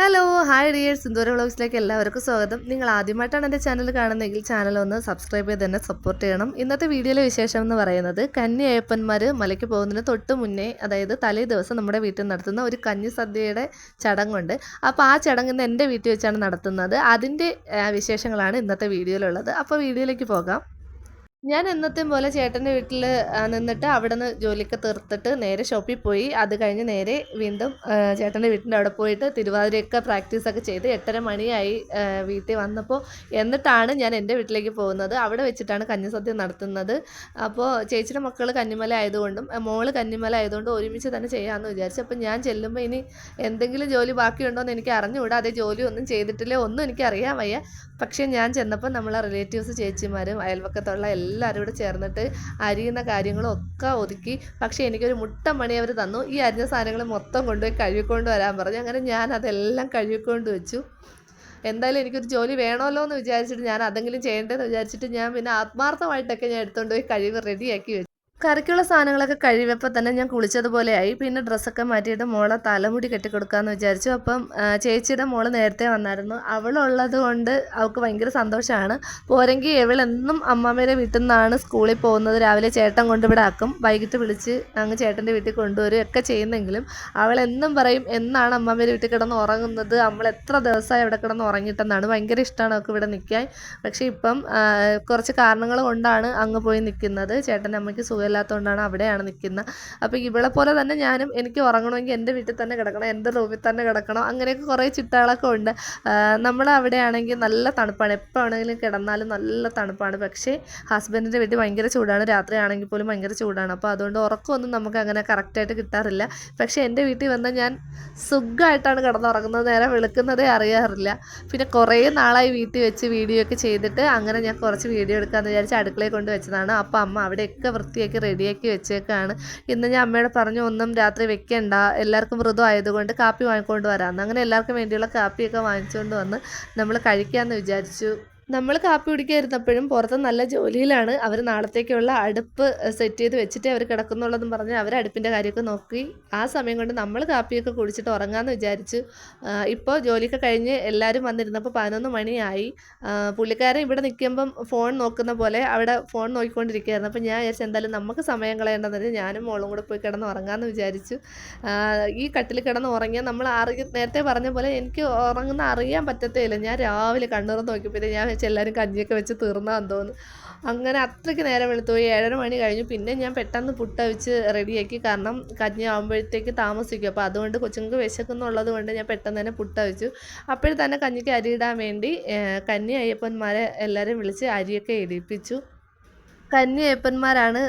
Hello hi dear Sindhura വ്ളോഗ്സിലേക്ക് എല്ലാവർക്കും സ്വാഗതം. നിങ്ങൾ ആദ്യമായിട്ടാണ് എന്റെ ചാനൽ കാണുന്നതെങ്കിൽ ചാനൽ ഒന്ന് സബ്സ്ക്രൈബ് ചെയ്ത് തന്നെ സപ്പോർട്ട് ചെയ്യണം. ഇന്നത്തെ വീഡിയോയിലെ വിശേഷം എന്ന് പറയുന്നത് കന്നി അയ്യപ്പന്മാർ മലയ്ക്ക് പോകുന്നതിന് തൊട്ട് മുന്നേ അതായത് തലേ ദിവസം നമ്മുടെ വീട്ടിൽ നടത്തുന്ന ഒരു കഞ്ഞി സദ്യയുടെ ചടങ്ങുണ്ട്. അപ്പോൾ ആ ചടങ്ങ് എന്റെ വീട്ടിൽ വെച്ചാണ് നടത്തുന്നത്. അതിന്റെ വിശേഷങ്ങളാണ് ഇന്നത്തെ വീഡിയോയിലുള്ളത്. അപ്പോൾ വീഡിയോയിലേക്ക് പോകാം. ഞാൻ എന്നത്തെയും പോലെ ചേട്ടന്റെ വീട്ടിൽ നിന്നിട്ട് അവിടെ നിന്ന് ജോലിയൊക്കെ തീർത്തിട്ട് നേരെ ഷോപ്പിൽ പോയി. അത് കഴിഞ്ഞ് നേരെ വീണ്ടും ചേട്ടന്റെ വീട്ടിന്റെ അവിടെ പോയിട്ട് തിരുവാതിരയൊക്കെ പ്രാക്ടീസൊക്കെ ചെയ്ത് എട്ടര മണിയായി വീട്ടിൽ വന്നപ്പോൾ എന്നിട്ടാണ് ഞാൻ എന്റെ വീട്ടിലേക്ക് പോകുന്നത്. അവിടെ വെച്ചിട്ടാണ് കഞ്ഞിസദ്യ നടത്തുന്നത്. അപ്പോൾ ചേച്ചിയുടെ മക്കൾ കന്നിമല ആയതുകൊണ്ടും മോൾ കന്നിമല ആയതുകൊണ്ടും ഒരുമിച്ച് തന്നെ ചെയ്യാമെന്ന് വിചാരിച്ചു. അപ്പോൾ ഞാൻ ചെല്ലുമ്പോൾ ഇനി എന്തെങ്കിലും ജോലി ബാക്കിയുണ്ടോ എന്ന് എനിക്ക് അറിഞ്ഞുകൂടാ. അതേ ജോലി ഒന്നും ചെയ്തിട്ടില്ല? ഒന്നും എനിക്ക് അറിയാൻ വയ്യ. പക്ഷേ ഞാൻ ചെന്നപ്പോൾ നമ്മളെ റിലേറ്റീവ്സ് ചേച്ചിമാരും അയൽവക്കത്തുള്ള എല്ലാവരും കൂടെ ചേർന്നിട്ട് അരിയുന്ന കാര്യങ്ങളും ഒക്കെ ഒതുക്കി. പക്ഷേ എനിക്കൊരു മുട്ട മണി അവർ തന്നു. ഈ അരിഞ്ഞ സാധനങ്ങൾ മൊത്തം കൊണ്ടുപോയി കഴുകിക്കൊണ്ട് വരാൻ പറഞ്ഞു. അങ്ങനെ ഞാൻ അതെല്ലാം കഴുകിക്കൊണ്ട് വെച്ചു. എന്തായാലും എനിക്കൊരു ജോലി വേണമല്ലോ എന്ന് വിചാരിച്ചിട്ട് ഞാൻ അതെങ്കിലും ചെയ്യേണ്ടതെന്ന് വിചാരിച്ചിട്ട് ഞാൻ പിന്നെ ആത്മാർത്ഥമായിട്ടൊക്കെ ഞാൻ എടുത്തുകൊണ്ട് പോയി കഴിവ് റെഡിയാക്കി വെച്ചു. കറിക്കുള്ള സാധനങ്ങളൊക്കെ കഴിവപ്പോൾ തന്നെ ഞാൻ കുളിച്ചതുപോലെയായി പിന്നെ ഡ്രസ്സൊക്കെ മാറ്റിയിട്ട് മോളെ തലമുടി കെട്ടിക്കൊടുക്കാമെന്ന് വിചാരിച്ചു. അപ്പം ചേച്ചിയുടെ മോൾ നേരത്തെ വന്നായിരുന്നു. അവളുള്ളത് കൊണ്ട് അവൾക്ക് ഭയങ്കര സന്തോഷമാണ് പോരെങ്കിൽ ഇവളെന്നും അമ്മാമ്മയുടെ വീട്ടിൽ നിന്നാണ് സ്കൂളിൽ പോകുന്നത്. രാവിലെ ചേട്ടൻ കൊണ്ടിവിടെ ആക്കും വൈകിട്ട് വിളിച്ച് അങ്ങ് ചേട്ടന്റെ വീട്ടിൽ കൊണ്ടുവരും ഒക്കെ ചെയ്യുന്നെങ്കിലും അവളെന്നും പറയും എന്നാണ് അമ്മാമ്മയുടെ വീട്ടിൽ കിടന്ന് ഉറങ്ങുന്നത്? നമ്മൾ എത്ര ദിവസമായി അവിടെ കിടന്ന് ഉറങ്ങിയിട്ടെന്നാണ്. ഭയങ്കര ഇഷ്ടമാണ് അവൾക്ക് ഇവിടെ നിൽക്കാൻ. പക്ഷേ ഇപ്പം കുറച്ച് കാരണങ്ങൾ കൊണ്ടാണ് അങ്ങ് പോയി നിൽക്കുന്നത്. ചേട്ടന്റെ അമ്മയ്ക്ക് സുഖമില്ലാത്തതുകൊണ്ടാണ് അവിടെയാണ് നിൽക്കുന്നത് അപ്പോൾ ഇവളെ പോലെ തന്നെ ഞാനും എനിക്ക് ഉറങ്ങണമെങ്കിൽ എന്റെ വീട്ടിൽ തന്നെ കിടക്കണം എന്റെ റൂമിൽ തന്നെ കിടക്കണം അങ്ങനെയൊക്കെ കുറേ ചിട്ടകളൊക്കെ ഉണ്ട്. നമ്മൾ അവിടെയാണെങ്കിൽ നല്ല തണുപ്പാണ്. എപ്പോൾ ആണെങ്കിലും കിടന്നാലും നല്ല തണുപ്പാണ്. പക്ഷേ ഹസ്ബൻഡിന്റെ വീട്ടിൽ ഭയങ്കര ചൂടാണ്. രാത്രിയാണെങ്കിൽ പോലും ഭയങ്കര ചൂടാണ്. അപ്പോൾ അതുകൊണ്ട് ഉറക്കമൊന്നും നമുക്ക് അങ്ങനെ കറക്റ്റായിട്ട് കിട്ടാറില്ല. പക്ഷേ എന്റെ വീട്ടിൽ വന്നാൽ ഞാൻ സുഖമായിട്ടാണ് കിടന്നുറങ്ങുന്നത്. നേരെ വെളുക്കുന്നതേ അറിയാറില്ല. പിന്നെ കുറേ നാളായി വീട്ടിൽ വെച്ച് വീഡിയോ ഒക്കെ ചെയ്തിട്ട് അങ്ങനെ ഞാൻ കുറച്ച് വീഡിയോ എടുക്കാമെന്ന് വിചാരിച്ച് അടുക്കളയിൽ കൊണ്ട് വെച്ചതാണ്. അപ്പോൾ അമ്മ അവിടെയൊക്കെ വൃത്തിയാക്കി റെഡിയാക്കി വെച്ചേക്കാണ്. ഇന്ന് ഞാൻ അമ്മയോട് പറഞ്ഞു ഒന്നും രാത്രി വെക്കണ്ട. എല്ലാവർക്കും മൃദു ആയതുകൊണ്ട് കാപ്പി വാങ്ങിക്കൊണ്ട് വരാമെന്ന് അങ്ങനെ എല്ലാവർക്കും വേണ്ടിയുള്ള കാപ്പിയൊക്കെ വാങ്ങിച്ചുകൊണ്ട് വന്ന് നമ്മൾ കഴിക്കാമെന്ന് വിചാരിച്ചു. നമ്മൾ കാപ്പി കുടിക്കാതിരുന്നപ്പോഴും പുറത്ത് നല്ല ജോലിയിലാണ് അവർ നാളത്തേക്കുള്ള അടുപ്പ് സെറ്റ് ചെയ്ത് വെച്ചിട്ട് അവർ കിടക്കുന്നുള്ളതെന്ന് പറഞ്ഞ് അവർ അടുപ്പിന്റെ കാര്യമൊക്കെ നോക്കി. ആ സമയം കൊണ്ട് നമ്മൾ കാപ്പിയൊക്കെ കുടിച്ചിട്ട് ഉറങ്ങാമെന്ന് വിചാരിച്ചു ഇപ്പോൾ ജോലിയൊക്കെ കഴിഞ്ഞ് എല്ലാവരും വന്നിരുന്നപ്പോൾ പതിനൊന്ന് മണിയായി. പുള്ളിക്കാരൻ ഇവിടെ നിൽക്കുമ്പം ഫോൺ നോക്കുന്ന പോലെ അവിടെ ഫോൺ നോക്കിക്കൊണ്ടിരിക്കുകയായിരുന്നു. അപ്പോൾ ഞാൻ വിചാരിച്ചു എന്തായാലും നമുക്ക് സമയം കളയേണ്ടതെന്ന് ഞാനും മോളും കൂടെ പോയി കിടന്ന് ഉറങ്ങാമെന്ന് വിചാരിച്ചു. ഈ കട്ടിൽ കിടന്ന് ഉറങ്ങിയാൽ നമ്മൾ അറിയ നേരത്തെ പറഞ്ഞ പോലെ എനിക്ക് ഉറങ്ങുന്ന അറിയാൻ പറ്റത്തേ ഇല്ല ഞാൻ രാവിലെ കണ്ണുറന്ന് നോക്കിയപ്പോഴത്തേക്ക് ഞാൻ വെച്ച് എല്ലാവരും കഞ്ഞിയൊക്കെ വെച്ച് തീർന്നാന്ന് തോന്നുന്നു അങ്ങനെ അത്രയ്ക്ക് നേരം വെളുത്തു. പോയി ഏഴര മണി കഴിഞ്ഞു. പിന്നെ ഞാൻ പെട്ടെന്ന് പുട്ട വെച്ച് റെഡിയാക്കി. കാരണം കഞ്ഞി ആകുമ്പോഴത്തേക്ക് താമസിക്കും. അപ്പോൾ അതുകൊണ്ട് കൊച്ചുങ്ങൾക്ക് വിശക്കുന്നുള്ളത് കൊണ്ട് ഞാൻ പെട്ടെന്ന് തന്നെ പുട്ട വെച്ചു അപ്പോഴും തന്നെ കഞ്ഞിക്ക് അരിയിടാൻ വേണ്ടി കന്നി അയ്യപ്പന്മാരെ എല്ലാവരും വിളിച്ച് അരിയൊക്കെ ഇടിപ്പിച്ചു. കന്നി അയ്യപ്പന്മാരാണ്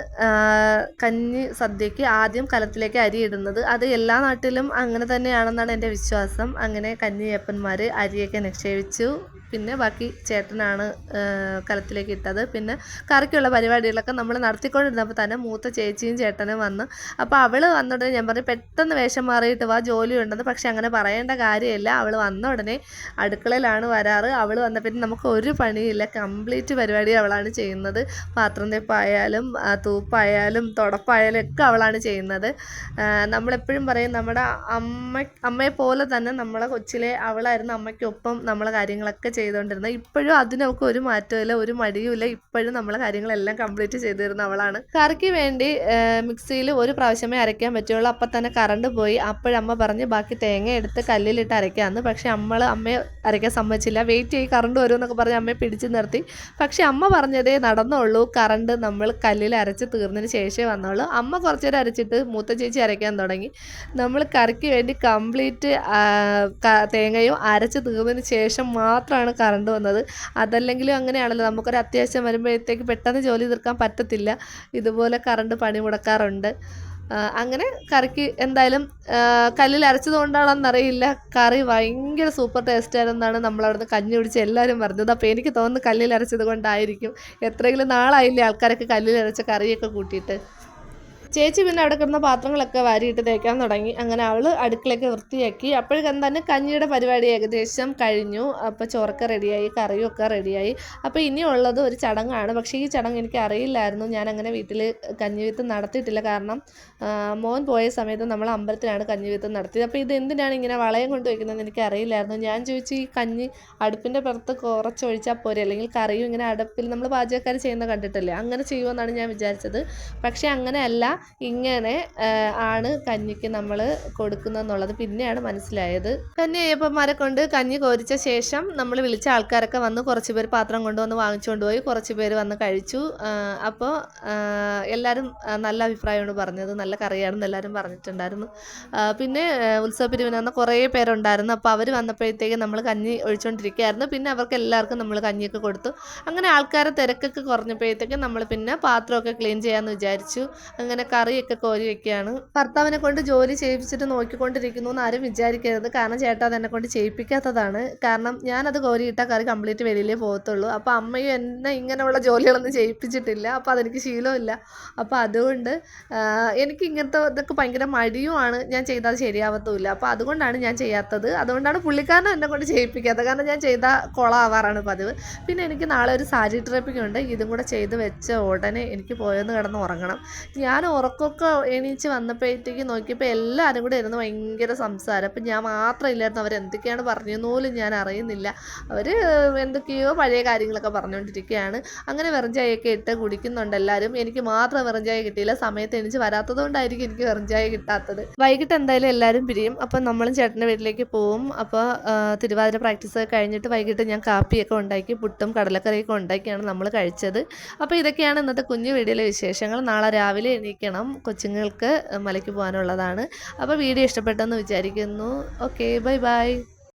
കഞ്ഞി സദ്യക്ക് ആദ്യം കലത്തിലേക്ക് അരി ഇടുന്നത്. അത് എല്ലാ നാട്ടിലും അങ്ങനെ തന്നെയാണെന്നാണ് എന്റെ വിശ്വാസം. അങ്ങനെ കന്നി അയ്യപ്പന്മാർ അരിയൊക്കെ നിക്ഷേപിച്ചു. പിന്നെ ബാക്കി ചേട്ടനാണ് കലത്തിലേക്ക് ഇട്ടത്. പിന്നെ കറിക്കുള്ള പരിപാടികളൊക്കെ നമ്മൾ നടത്തിക്കൊണ്ടിരുന്നപ്പോൾ തന്നെ മൂത്ത ചേച്ചിയും ചേട്ടനും വന്ന് അപ്പോൾ അവൾ വന്ന ഉടനെ ഞാൻ പറഞ്ഞു പെട്ടെന്ന് വേഷം മാറിയിട്ട് വാ ജോലി ഉണ്ടെന്ന് പക്ഷേ അങ്ങനെ പറയേണ്ട കാര്യമില്ല. അവൾ വന്ന ഉടനെ അടുക്കളയിലാണ് വരാറ്. അവൾ വന്ന പിന്നെ നമുക്ക് ഒരു പണിയില്ല. കംപ്ലീറ്റ് പരിപാടി അവളാണ് ചെയ്യുന്നത്. പാത്രം തെപ്പായാലും തൂപ്പായാലും തുടപ്പായാലും ഒക്കെ അവളാണ് ചെയ്യുന്നത്. നമ്മളെപ്പോഴും പറയും നമ്മുടെ അമ്മ അമ്മയെ പോലെ തന്നെ നമ്മളെ കൊച്ചിലെ അവളായിരുന്നു അമ്മയ്ക്കൊപ്പം നമ്മളെ കാര്യങ്ങളൊക്കെ ചെയ്തുകൊണ്ടിരുന്നത്. ഇപ്പോഴും അതിനൊക്കെ ഒരു മാറ്റമില്ല ഒരു മടിയുമില്ല. ഇപ്പോഴും നമ്മളെ കാര്യങ്ങളെല്ലാം കംപ്ലീറ്റ് ചെയ്തു തരുന്ന അവളാണ്. കറിക്ക് വേണ്ടി മിക്സിയിൽ ഒരു പ്രാവശ്യമേ അരയ്ക്കാൻ പറ്റുള്ളൂ. അപ്പം തന്നെ കറണ്ട് പോയി. അപ്പോഴമ്മ പറഞ്ഞ് ബാക്കി തേങ്ങ എടുത്ത് കല്ലിലിട്ട് അരയ്ക്കാമെന്ന് പക്ഷേ നമ്മൾ അമ്മയെ അരയ്ക്കാൻ സമ്മതിച്ചില്ല. വെയിറ്റ് ചെയ്ത് കറണ്ട് വരും എന്നൊക്കെ പറഞ്ഞ് അമ്മയെ പിടിച്ച് നിർത്തി. പക്ഷേ അമ്മ പറഞ്ഞതേ നടന്നുള്ളൂ കറണ്ട് നമ്മൾ കല്ലിൽ അരച്ച് തീർന്നതിന് ശേഷമേ വന്നുള്ളൂ അമ്മ കുറച്ച് നേരം അരച്ചിട്ട് മൂത്ത ചേച്ചി അരയ്ക്കാൻ തുടങ്ങി. നമ്മൾ കറിക്ക് വേണ്ടി കംപ്ലീറ്റ് തേങ്ങയും അരച്ച് തീർന്നതിന് ശേഷം മാത്രമാണ് കറണ്ട് വന്നത്. അതല്ലെങ്കിലും അങ്ങനെയാണല്ലോ. നമുക്കൊരു അത്യാവശ്യം വരുമ്പോഴത്തേക്ക് പെട്ടെന്ന് ജോലി തീർക്കാൻ പറ്റത്തില്ല. ഇതുപോലെ കറണ്ട് പണി മുടക്കാറുണ്ട്. അങ്ങനെ കറിക്ക് എന്തായാലും കല്ലിൽ അരച്ചത് കൊണ്ടാണെന്നറിയില്ല കറി ഭയങ്കര സൂപ്പർ ടേസ്റ്റ് ആയിരുന്നാണ് നമ്മളവിടുന്ന് കഞ്ഞി കുടിച്ച് എല്ലാവരും പറഞ്ഞത് അപ്പോൾ എനിക്ക് തോന്നുന്നു കല്ലിൽ അരച്ചത് കൊണ്ടായിരിക്കും. എത്രയെങ്കിലും നാളായില്ലേ ആൾക്കാരൊക്കെ കല്ലിൽ അരച്ച കറിയൊക്കെ കൂട്ടിയിട്ട്. ചേച്ചി പിന്നെ അവിടെ കിടന്ന പാത്രങ്ങളൊക്കെ വാരിയിട്ട് തേക്കാൻ തുടങ്ങി. അങ്ങനെ അവൾ അടുക്കളയ്ക്ക് വൃത്തിയാക്കി. അപ്പോഴേക്കും തന്നെ കഞ്ഞിയുടെ പരിപാടി ഏകദേശം കഴിഞ്ഞു. അപ്പോൾ ചോറൊക്കെ റെഡിയായി കറിയൊക്കെ റെഡിയായി. അപ്പോൾ ഇനിയുള്ളത് ഒരു ചടങ്ങാണ്. പക്ഷേ ഈ ചടങ്ങ് എനിക്ക് അറിയില്ലായിരുന്നു. ഞാൻ അങ്ങനെ വീട്ടിൽ കഞ്ഞിവിത്ത് നടത്തിയിട്ടില്ല. കാരണം മോൻ പോയ സമയത്ത് നമ്മൾ അമ്പലത്തിലാണ് കഞ്ഞിവിത്ത് നടത്തിയത്. അപ്പോൾ ഇത് എന്തിനാണ് ഇങ്ങനെ വളയം കൊണ്ട് വയ്ക്കുന്നതെന്ന് എനിക്ക് അറിയില്ലായിരുന്നു. ഞാൻ ചോദിച്ചു ഈ കഞ്ഞി അടുപ്പിന്റെ പുറത്ത് കുറച്ച് ഒഴിച്ചാൽ പോരെ? അല്ലെങ്കിൽ കറിയും ഇങ്ങനെ അടുപ്പിൽ നമ്മൾ പാചകക്കാർ ചെയ്യുന്ന കണ്ടിട്ടില്ലേ? അങ്ങനെ ചെയ്യുമെന്നാണ് ഞാൻ വിചാരിച്ചത്. പക്ഷേ അങ്ങനെയല്ല. ഇങ്ങനെ ആണ് കഞ്ഞിക്ക് നമ്മൾ കൊടുക്കുന്നതെന്നുള്ളത് പിന്നെയാണ് മനസ്സിലായത്. കഞ്ഞി അയ്യപ്പന്മാരെ കൊണ്ട് കഞ്ഞി കോരിച്ച ശേഷം നമ്മൾ വിളിച്ച ആൾക്കാരൊക്കെ വന്ന് കുറച്ച് പേര് പാത്രം കൊണ്ടുവന്ന് വാങ്ങിച്ചുകൊണ്ട് പോയി കുറച്ച് പേര് വന്ന് കഴിച്ചു. അപ്പോൾ എല്ലാവരും നല്ല അഭിപ്രായമാണ് പറഞ്ഞത്. നല്ല കറിയാണെന്ന് എല്ലാവരും പറഞ്ഞിട്ടുണ്ടായിരുന്നു. പിന്നെ ആ, ഉത്സവ പിരിവിന് വന്ന കുറേ പേരുണ്ടായിരുന്നു. അപ്പോൾ അവർ വന്നപ്പോഴത്തേക്ക് നമ്മൾ കഞ്ഞി ഒഴിച്ചുകൊണ്ടിരിക്കുകയായിരുന്നു പിന്നെ അവർക്ക് എല്ലാവർക്കും നമ്മൾ കഞ്ഞിയൊക്കെ കൊടുത്തു. അങ്ങനെ ആൾക്കാരെ തിരക്കൊക്കെ കുറഞ്ഞപ്പോഴത്തേക്ക് നമ്മൾ പിന്നെ പാത്രമൊക്കെ ക്ലീൻ ചെയ്യാമെന്ന് വിചാരിച്ചു. അങ്ങനെ കറിയൊക്കെ കോരി വെക്കുകയാണ്. ഭർത്താവിനെ കൊണ്ട് ജോലി ചെയ്യിപ്പിച്ചിട്ട് നോക്കിക്കൊണ്ടിരിക്കുന്നു എന്ന് ആരും വിചാരിക്കരുത്. കാരണം ചേട്ടാ എന്നെ കൊണ്ട് ചെയ്യിപ്പിക്കാത്തതാണ്. കാരണം ഞാനത് കോരിയിട്ട കറി കംപ്ലീറ്റ് വെളിയിലേ പോകത്തുള്ളൂ. അപ്പോൾ അമ്മയും എന്നെ ഇങ്ങനെയുള്ള ജോലികളൊന്നും ചെയ്യിപ്പിച്ചിട്ടില്ല. അപ്പോൾ അതെനിക്ക് ശീലമില്ല അപ്പോൾ അതുകൊണ്ട് എനിക്ക് ഇങ്ങനത്തെ ഇതൊക്കെ ഭയങ്കര മടിയുമാണ്. ഞാൻ ചെയ്താൽ ശരിയാവത്തുമില്ല. അപ്പോൾ അതുകൊണ്ടാണ് ഞാൻ ചെയ്യാത്തത്. അതുകൊണ്ടാണ് പുള്ളിക്കാരനെ എന്നെ കൊണ്ട് ചെയ്യിപ്പിക്കാത്തത്. കാരണം ഞാൻ ചെയ്താൽ കൊളാവാറാണ് പതിവ്. പിന്നെ എനിക്ക് നാളെ ഒരു സാരി ട്രിപ്പിംഗ് ഉണ്ട്. ഇതും കൂടെ ചെയ്ത് വെച്ച ഉടനെ എനിക്ക് പോയെന്ന് കിടന്ന് ഉറങ്ങണം. ഞാൻ ഉറക്കമൊക്കെ എണീച്ച് വന്നപ്പോഴത്തേക്ക് നോക്കിയപ്പോൾ എല്ലാവരും കൂടെ ഇരുന്ന് ഭയങ്കര സംസാരം. അപ്പം ഞാൻ മാത്രം ഇല്ലായിരുന്നു. അവർ എന്തൊക്കെയാണ് പറഞ്ഞതെന്ന് പോലും ഞാൻ അറിയുന്നില്ല. അവർ എന്തൊക്കെയോ പഴയ കാര്യങ്ങളൊക്കെ പറഞ്ഞുകൊണ്ടിരിക്കുകയാണ് അങ്ങനെ വെറഞ്ചായൊക്കെ ഇട്ട് കുടിക്കുന്നുണ്ട് എല്ലാവരും എനിക്ക് മാത്രം വെറഞ്ചായ ചായ കിട്ടിയില്ല. സമയത്ത് എണീച്ച് വരാത്തത് കൊണ്ടായിരിക്കും എനിക്ക് വെറഞ്ചായ കിട്ടാത്തത്. വൈകിട്ട് എന്തായാലും എല്ലാവരും പിരിയും. അപ്പം നമ്മളും ചേട്ടന്റെ വീട്ടിലേക്ക് പോവും. അപ്പോൾ തിരുവാതിര പ്രാക്ടീസ് കഴിഞ്ഞിട്ട് വൈകിട്ട് ഞാൻ കാപ്പിയൊക്കെ ഉണ്ടാക്കി പുട്ടും കടലക്കറിയൊക്കെ ഉണ്ടാക്കിയാണ് നമ്മൾ കഴിച്ചത്. അപ്പോൾ ഇതൊക്കെയാണ് ഇന്നത്തെ കുഞ്ഞു വീഡിയോയിലെ വിശേഷങ്ങൾ. നാളെ രാവിലെ എണീക്കണം. കൊച്ചുങ്ങൾക്ക് മലയ്ക്ക് പോകാനുള്ളതാണ്. അപ്പോൾ വീഡിയോ ഇഷ്ടപ്പെട്ടെന്ന് വിചാരിക്കുന്നു. Okay bye bye